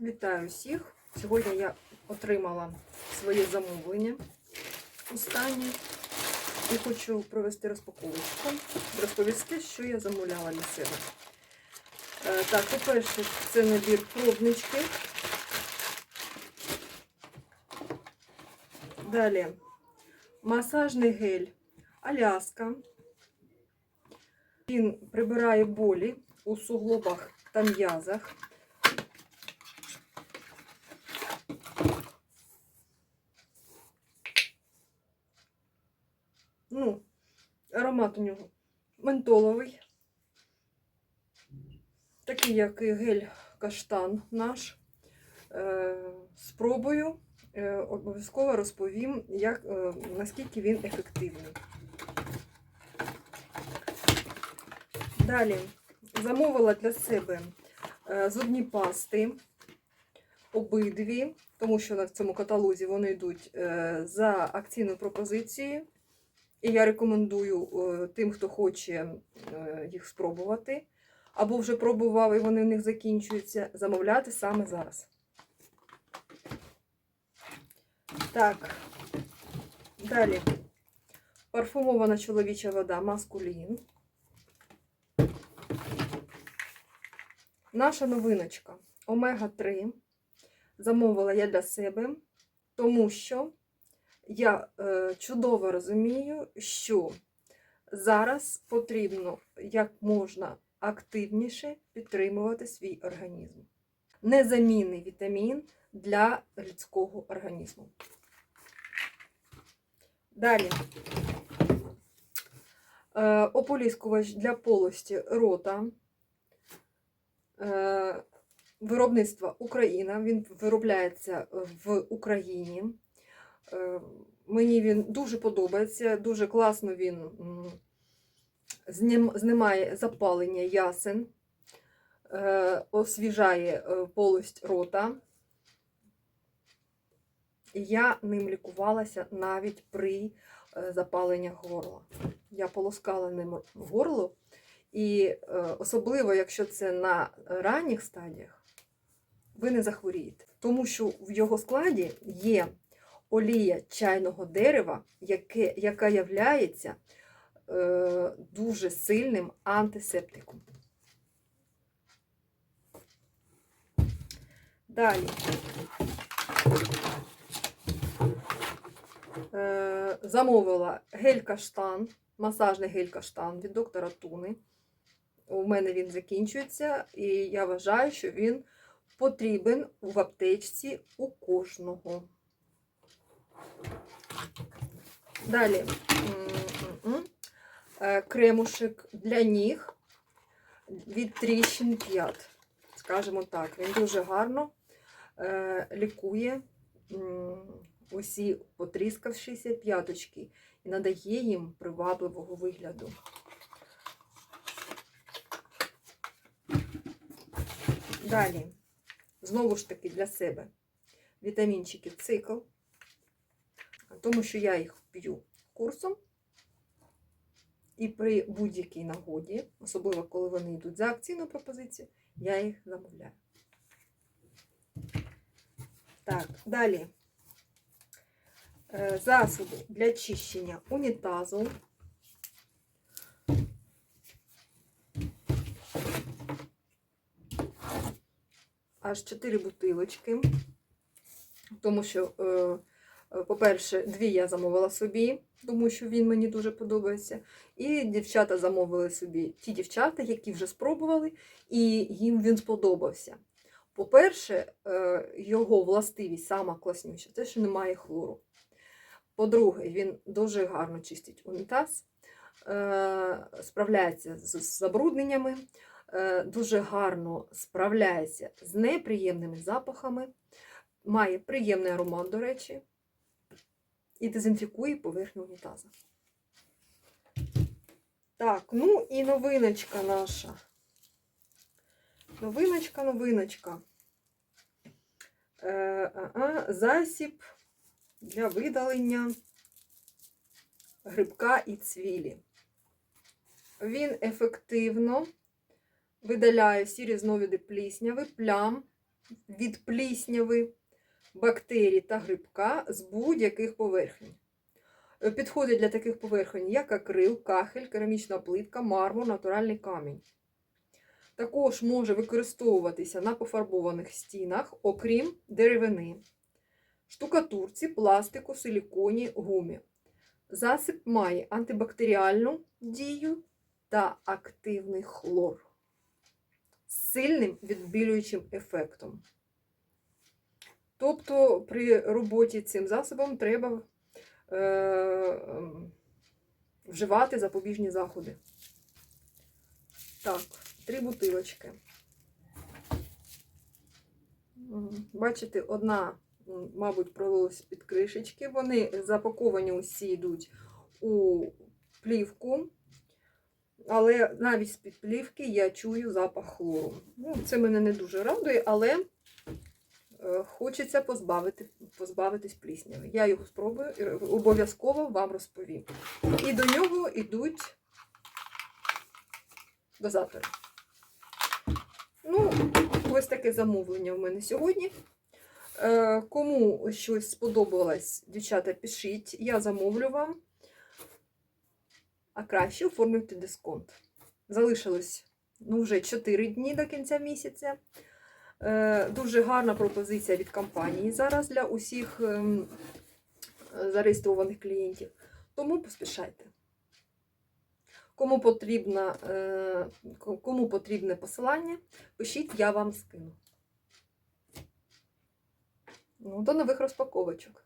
Вітаю всіх! Сьогодні я отримала своє замовлення останнє і хочу провести розпаковочку, розповісти, що я замовляла для себе. Е, Так, по-перше, це набір пробнички. Далі масажний гель Аляска. Він прибирає болі у суглобах та м'язах. Ну, аромат у нього ментоловий. Такий, як і гель каштан наш. Е, спробую. Е, обов'язково розповім, як, е, наскільки він ефективний. Далі замовила для себе зубні пасти обидві, тому що в цьому каталозі вони йдуть за акційною пропозицією. І я рекомендую е, тим, хто хоче е, їх спробувати, або вже пробував і вони в них закінчуються, замовляти саме зараз. Так, далі. Парфумована чоловіча вода Маскулін. Наша новиночка Омега-3 замовила я для себе, тому що я е, чудово розумію, що зараз потрібно як можна активніше підтримувати свій організм. Незамінний вітамін для людського організму. Далі. Е, ополіскувач для полості рота. Е, виробництва Україна. Він виробляється в Україні. Е, Мені він дуже подобається, дуже класно він знімає запалення ясен, е, освіжає е, полость рота. Я ним лікувалася навіть при запаленні горла. Я полоскала ним горло, і особливо, якщо це на ранніх стадіях, ви не захворієте. Тому що в його складі є олія чайного дерева, яке, яка являється е, дуже сильним антисептиком. Далі. Е, замовила гель каштан, масажний гель каштан від доктора Туни. У мене він закінчується, і я вважаю, що він потрібен в аптечці у кожного. Далі. Е, кремушек для ніг від тріщин п'ят. Скажімо так, він дуже гарно е, лікує усі потріскавшіся п'яточки і надає їм привабливого вигляду. Далі, знову ж таки, для себе. Вітамінчики цикл, тому що я їх п'ю курсом. І при будь-якій нагоді, особливо коли вони йдуть за акційну пропозицію, я їх замовляю. Так, далі. Е, Засоби для чищення унітазу. Аж 4 бутилочки. Тому що, е, по-перше, дві я замовила собі, тому що він мені дуже подобається. І дівчата замовили собі ті дівчата, які вже спробували, і їм він сподобався. По-перше, е, його властивість сама класнюча, те, що немає хлору. По-друге, він дуже гарно чистить унітаз, е, справляється з забрудненнями, е, дуже гарно справляється з неприємними запахами, має приємний аромат, до речі, і дезінфікує поверхню унітаза. Так, ну і новиночка наша. Новиночка, новиночка. Е, засіб для видалення грибка і цвілі. Він ефективно видаляє всі різновиди плісняви, плям від плісняви, бактерій та грибка з будь-яких поверхень. Е, Підходить для таких поверхень як акрил, кахель, керамічна плитка, мармур, натуральний камінь. Також може використовуватися на пофарбованих стінах, окрім деревини, штукатурці, пластику, силіконі, гумі. Засіб має антибактеріальну дію та активний хлор з сильним відбілюючим ефектом. Тобто при роботі цим засобом треба е, ем, вживати запобіжні заходи. Так, три бутилочки. Бачите, одна, мабуть, пролилась під кришечки. Вони запаковані усі йдуть у плівку. Але навіть з-під плівки я чую запах хлору. Ну, це мене не дуже радує, але хочеться позбавити, позбавитись плісняви. Я його спробую і обов'язково вам розповім. І до нього йдуть дозатори. Ну, ось таке замовлення в мене сьогодні. Е, Кому щось сподобалось, дівчата, пишіть, я замовлю вам. А краще оформлюйте дисконт. Залишилось ну, вже 4 дні до кінця місяця. Е, Дуже гарна пропозиція від компанії зараз для усіх ем, зареєстрованих клієнтів. Тому поспішайте. Кому потрібна, е, кому потрібне посилання, пишіть, я вам скину. Ну, до нових розпаковочок.